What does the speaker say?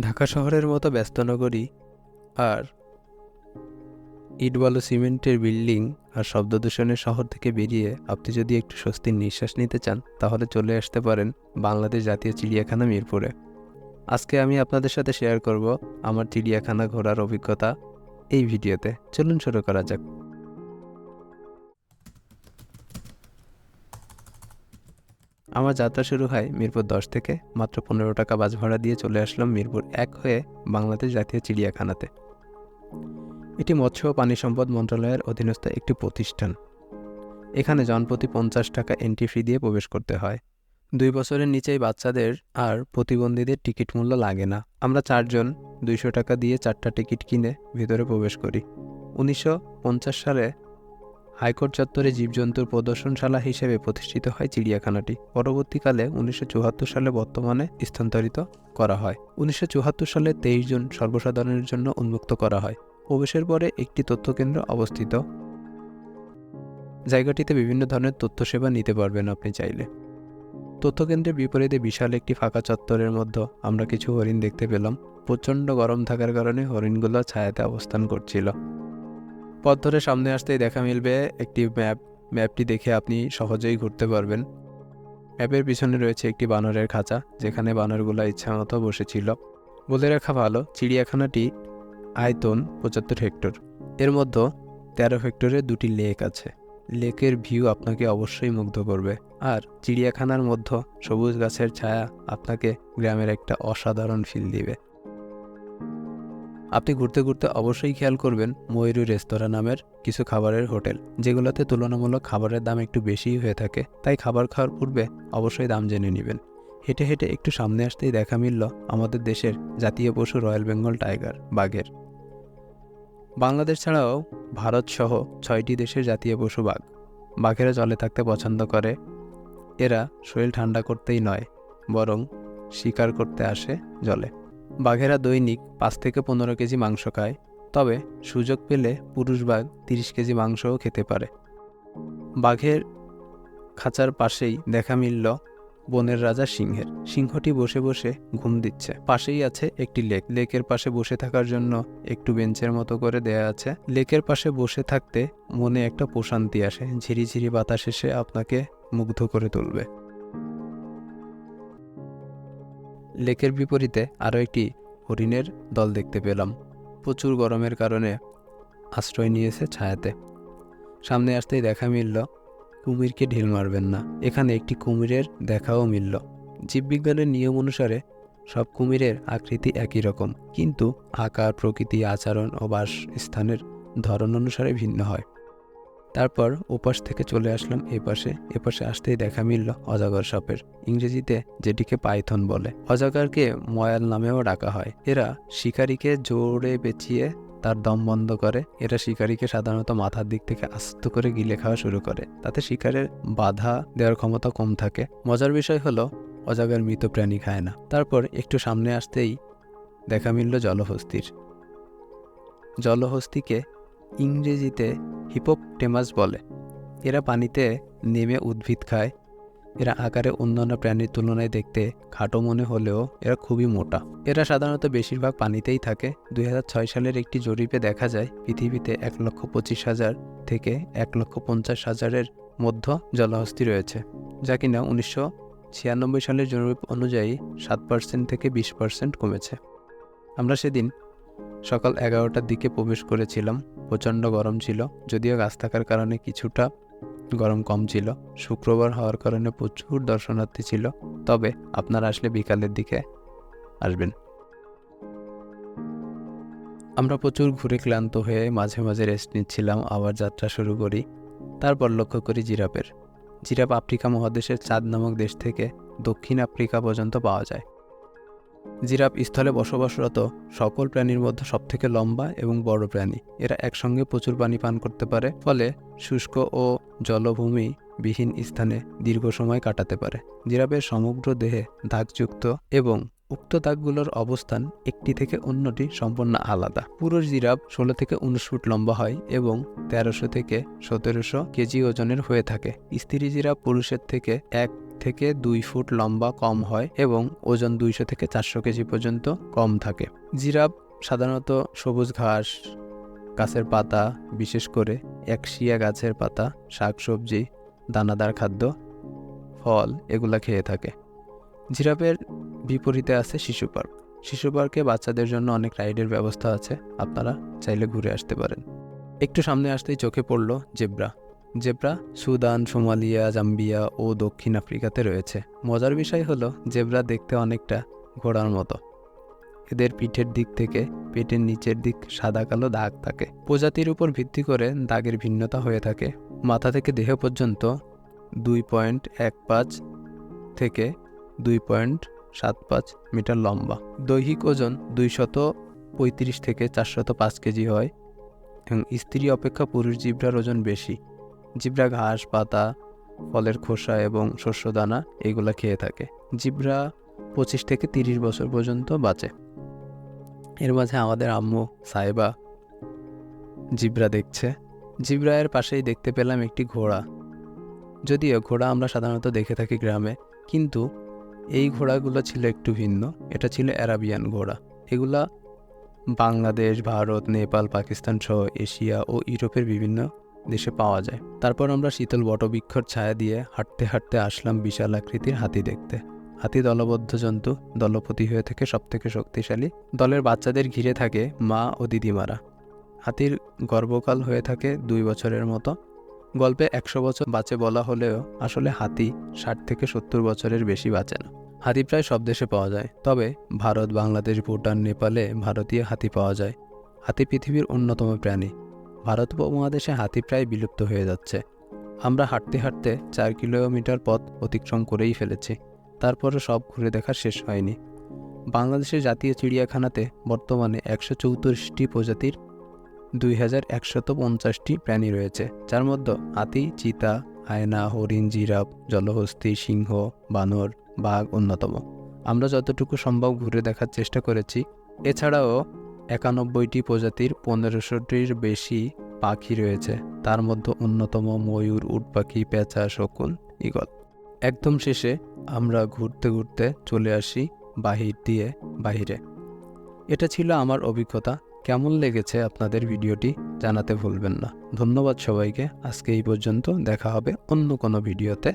ঢাকা শহরের মতো ব্যস্ত নগরী আর ইট বালু সিমেন্টের বিল্ডিং আর শব্দ দূষণের শহর থেকে বেরিয়ে আপনি যদি একটু স্বস্তির নিঃশ্বাস নিতে চান, তাহলে চলে আসতে পারেন বাংলাদেশ জাতীয় চিড়িয়াখানা মিরপুরে। আজকে আমি আপনাদের সাথে শেয়ার করব আমার চিড়িয়াখানা ঘোরার অভিজ্ঞতা এই ভিডিওতে। চলুন শুরু করা যাক। আমার যাত্রা শুরু হয় মিরপুর দশ থেকে মাত্র পনেরো টাকা বাস ভাড়া দিয়ে চলে আসলাম মিরপুর এক হয়ে বাংলাদেশ জাতীয় চিড়িয়াখানাতে। এটি মৎস্য ও পানি সম্পদ মন্ত্রণালয়ের অধীনস্থ একটি প্রতিষ্ঠান। এখানে জনপ্রতি পঞ্চাশ টাকা এন্ট্রি ফি দিয়ে প্রবেশ করতে হয়। দুই বছরের নিচেই বাচ্চাদের আর প্রতিবন্ধীদের টিকিট মূল্য লাগে না। আমরা চারজন দুইশো টাকা দিয়ে চারটা টিকিট কিনে ভিতরে প্রবেশ করি। উনিশশো পঞ্চাশ সালে হাইকোর্ট চত্বরে জীবজন্তুর প্রদর্শনশালা হিসেবে প্রতিষ্ঠিত হয় চিড়িয়াখানাটি। পরবর্তীকালে উনিশশো চুয়াত্তর সালে বর্তমানে স্থানান্তরিত করা হয়। উনিশশো চুয়াত্তর সালে তেইশ জন সর্বসাধারণের জন্য উন্মুক্ত করা হয়। প্রবেশের পরে একটি তথ্যকেন্দ্র অবস্থিত। জায়গাটিতে বিভিন্ন ধরনের তথ্য সেবা নিতে পারবেন আপনি চাইলে। তথ্যকেন্দ্রের বিপরীতে বিশাল একটি ফাঁকা চত্বরের মধ্যে আমরা কিছু হরিণ দেখতে পেলাম। প্রচণ্ড গরম থাকার কারণে হরিণগুলো ছায়াতে অবস্থান করছিল। পথ ধরে সামনে আসতেই দেখা মিলবে একটি ম্যাপ। ম্যাপটি দেখে আপনি সহজেই ঘুরতে পারবেন। ম্যাপের পিছনে রয়েছে একটি বানরের খাঁচা, যেখানে বানরগুলো ইচ্ছামতো বসেছিল। বলে রাখা ভালো, চিড়িয়াখানাটি আয়তন পঁচাত্তর হেক্টর। এর মধ্যে তেরো হেক্টরে দুটি লেক আছে। লেকের ভিউ আপনাকে অবশ্যই মুগ্ধ করবে। আর চিড়িয়াখানার মধ্যে সবুজ গাছের ছায়া আপনাকে গ্রামের একটা অসাধারণ ফিল দিবে। আপনি ঘুরতে ঘুরতে অবশ্যই খেয়াল করবেন ময়ূরী রেস্তোরাঁ নামের কিছু খাবারের হোটেল, যেগুলোতে তুলনামূলক খাবারের দাম একটু বেশিই হয়ে থাকে। তাই খাবার খাওয়ার পূর্বে অবশ্যই দাম জেনে নেবেন। হেঁটে হেঁটে একটু সামনে আসতেই দেখা মিলল আমাদের দেশের জাতীয় পশু রয়্যাল বেঙ্গল টাইগার, বাঘের। বাংলাদেশ ছাড়াও ভারত সহ ছয়টি দেশের জাতীয় পশু বাঘ। বাঘেরা জলে থাকতে পছন্দ করে। এরা শরীর ঠান্ডা করতেই নয়, বরং শিকার করতে আসে জলে। বাঘেরা দৈনিক পাঁচ থেকে পনেরো কেজি মাংস খায়, তবে সুযোগ পেলে পুরুষ বাঘ তিরিশ কেজি মাংসও খেতে পারে। বাঘের খাঁচার পাশেই দেখা মিলল বনের রাজা সিংহের। সিংহটি বসে বসে ঘুম দিচ্ছে। পাশেই আছে একটি লেক। লেকের পাশে বসে থাকার জন্য একটু বেঞ্চের মতো করে দেয়া আছে। লেকের পাশে বসে থাকতে মনে একটা প্রশান্তি আসে। ঝিরিঝিরি বাতাস এসে আপনাকে মুগ্ধ করে তুলবে। লেকের বিপরীতে আরও একটি হরিণের দল দেখতে পেলাম। প্রচুর গরমের কারণে আশ্রয় নিয়েছে ছায়াতে। সামনে আসতেই দেখা মিলল, কুমিরকে ঢিল মারবেন না। এখানে একটি কুমিরের দেখাও মিলল। জীববিজ্ঞানের নিয়ম অনুসারে সব কুমিরের আকৃতি একই রকম, কিন্তু আকার, প্রকৃতি, আচরণ ও বাসস্থানের ধরন অনুসারে ভিন্ন হয়। তারপর ওপাশ থেকে চলে আসলাম এ পাশে। এ পাশে আসতেই দেখা মিলল অজাগর সাপের। ইংরেজিতে যেটিকে পাইথন বলে। অজাগরকে ময়াল নামেও ডাকা হয়। এরা শিকারীকে জোরে বেচিয়ে তার দম বন্ধ করে। এরা শিকারীকে সাধারণত মাথার দিক থেকে আস্ত করে গিলে খাওয়া শুরু করে। তাতে শিকারের বাধা দেওয়ার ক্ষমতা কম থাকে। মজার বিষয় হলো, অজাগর মৃত প্রাণী খায় না। তারপর একটু সামনে আসতেই দেখা মিলল জলহস্তির। জলহস্তিকে ইংরেজিতে হিপোপটেমাস বলে। এরা পানিতে নেমে উদ্ভিদ খায়। এরা আকারে অন্যান্য প্রাণীর তুলনায় দেখতে খাটো মনে হলেও এরা খুবই মোটা। এরা সাধারণত বেশিরভাগ পানিতেই থাকে। দুই হাজার ছয় সালের একটি জরিপে দেখা যায়, পৃথিবীতে এক লক্ষ পঁচিশ হাজার থেকে এক লক্ষ পঞ্চাশ হাজারের মধ্য জলহস্তি রয়েছে, যা কিনা উনিশশো ছিয়ানব্বই সালের জরিপ অনুযায়ী সাত পার্সেন্ট থেকে বিশ পার্সেন্ট কমেছে। আমরা সেদিন সকাল এগারোটার দিকে প্রবেশ করেছিলাম। প্রচণ্ড গরম ছিল, যদিও গাছ থাকার কারণে কিছুটা গরম কম ছিল। শুক্রবার হওয়ার কারণে প্রচুর দর্শনার্থী ছিল, তবে আপনারা আসলে বিকালের দিকে আসবেন। আমরা প্রচুর ঘুরে ক্লান্ত হয়ে মাঝে মাঝে রেস্ট নিচ্ছিলাম, আবার যাত্রা শুরু করি। তারপর লক্ষ্য করি জিরাপের জিরাপ আফ্রিকা মহাদেশের চাঁদ নামক দেশ থেকে দক্ষিণ আফ্রিকা পর্যন্ত পাওয়া যায়। জিরাফ স্থলে বসবাসরত সকল প্রাণীর মধ্যে সবথেকে লম্বা এবং বড় প্রাণী। এরা একসঙ্গে প্রচুর পানি পান করতে পারে, ফলে শুষ্ক ও জলভূমি বিহীন স্থানে দীর্ঘ সময় কাটাতে পারে। জিরাফের সমগ্র দেহে দাগযুক্ত এবং উক্ত দাগগুলোর অবস্থান একটি থেকে অন্যটি সম্পূর্ণ আলাদা। পুরুষ জিরাফ ষোলো থেকে উনিশ ফুট লম্বা হয় এবং তেরোশো থেকে সতেরোশো কেজি ওজনের হয়ে থাকে। স্ত্রী জিরাফ পুরুষের থেকে এক থেকে দুই ফুট লম্বা কম হয় এবং ওজন দুইশো থেকে চারশো কেজি পর্যন্ত কম থাকে। জিরাফ সাধারণত সবুজ ঘাস, গাছের পাতা, বিশেষ করে একশিয়া গাছের পাতা শাকসবজি দানাদার খাদ্য, ফল এগুলা খেয়ে থাকে। জিরাফের বিপরীতে আছে শিশু পার্ক। শিশু পার্কে বাচ্চাদের জন্য অনেক রাইডের ব্যবস্থা আছে, আপনারা চাইলে ঘুরে আসতে পারেন। একটু সামনে আসতেই চোখে পড়ল zebra. Zebra, Sudan, Somalia, Zambia ও দক্ষিণ আফ্রিকাতে রয়েছে। মজার বিষয় হলো, জেব্রা দেখতে অনেকটা ঘোড়ার মতো। এদের পিঠের দিক থেকে পেটের নিচের দিক সাদা কালো দাগ থাকে। প্রজাতির উপর ভিত্তি করে দাগের ভিন্নতা হয়ে থাকে। মাথা থেকে দেহ পর্যন্ত দুই পয়েন্ট এক পাঁচ থেকে দুই পয়েন্ট সাত পাঁচ মিটার লম্বা। দৈহিক ওজন দুইশত পঁয়ত্রিশ থেকে চারশত পাঁচ কেজি হয় এবং স্ত্রী অপেক্ষা পুরুষ জিব্রার ওজন বেশি। জিব্রা ঘাস, পাতা, ফলের খোসা এবং শস্যদানা এগুলো খেয়ে থাকে। জিব্রা পঁচিশ থেকে তিরিশ বছর পর্যন্ত বাঁচে। এর মাঝে আমাদের আম্মু সাইবা জিব্রা দেখছে। জিব্রায়ের পাশেই দেখতে পেলাম একটি ঘোড়া। যদিও ঘোড়া আমরা সাধারণত দেখে থাকি গ্রামে, কিন্তু এই ঘোড়াগুলো ছিল একটু ভিন্ন। এটা ছিল অ্যারাবিয়ান ঘোড়া। এগুলা বাংলাদেশ, ভারত, নেপাল, পাকিস্তান সহ এশিয়া ও ইউরোপের বিভিন্ন দেশে পাওয়া যায়। তারপর আমরা শীতল বটবৃক্ষর ছায়া দিয়ে হাঁটতে হাঁটতে আসলাম বিশাল আকৃতির হাতি দেখতে। হাতি দলবদ্ধ জন্তু, দলপতি হয়ে থাকে সবথেকে শক্তিশালী। দলের বাচ্চাদের ঘিরে থাকে মা ও দিদিমারা। হাতির গর্ভকাল হয়ে থাকে দুই বছরের মতো। গল্পে একশো বছর বাঁচে বলা হলেও আসলে হাতি ষাট থেকে সত্তর বছরের বেশি বাঁচে না। হাতি প্রায় সব দেশে পাওয়া যায়। তবে ভারত, বাংলাদেশ, ভুটান, নেপালে ভারতীয় হাতি পাওয়া যায়। হাতি পৃথিবীর অন্যতম প্রাণী। ভারত উপমহাদেশে হাতি প্রায় বিলুপ্ত হয়ে যাচ্ছে। আমরা হাঁটতে হাঁটতে চার কিলোমিটার পথ অতিক্রম করেই ফেলেছি। তারপরে সব ঘুরে দেখা শেষ হয়নি। বাংলাদেশের জাতীয় চিড়িয়াখানাতে বর্তমানে একশো চৌত্রিশটি প্রজাতির দুই হাজার একশত পঞ্চাশটি প্রাণী রয়েছে, যার মধ্যে হাতি, চিতা আয়না হরিণ, জিরাফ, জলহস্তি, সিংহ, বানর, বাঘ অন্যতম। আমরা যতটুকু সম্ভব ঘুরে দেখার চেষ্টা করেছি। এছাড়াও একানব্বইটি প্রজাতির পনেরোশোটির বেশি পাখি রয়েছে। তার মধ্যে অন্যতম ময়ূর, উট পাখি, পেঁচা, শকুন ইগল একদম শেষে আমরা ঘুরতে ঘুরতে চলে আসি বাহির দিয়ে বাহিরে। এটা ছিল আমার অভিজ্ঞতা। কেমন লেগেছে আপনাদের ভিডিওটি জানাতে ভুলবেন না। ধন্যবাদ সবাইকে। আজকে এই পর্যন্ত দেখা হবে অন্য কোনো ভিডিওতে।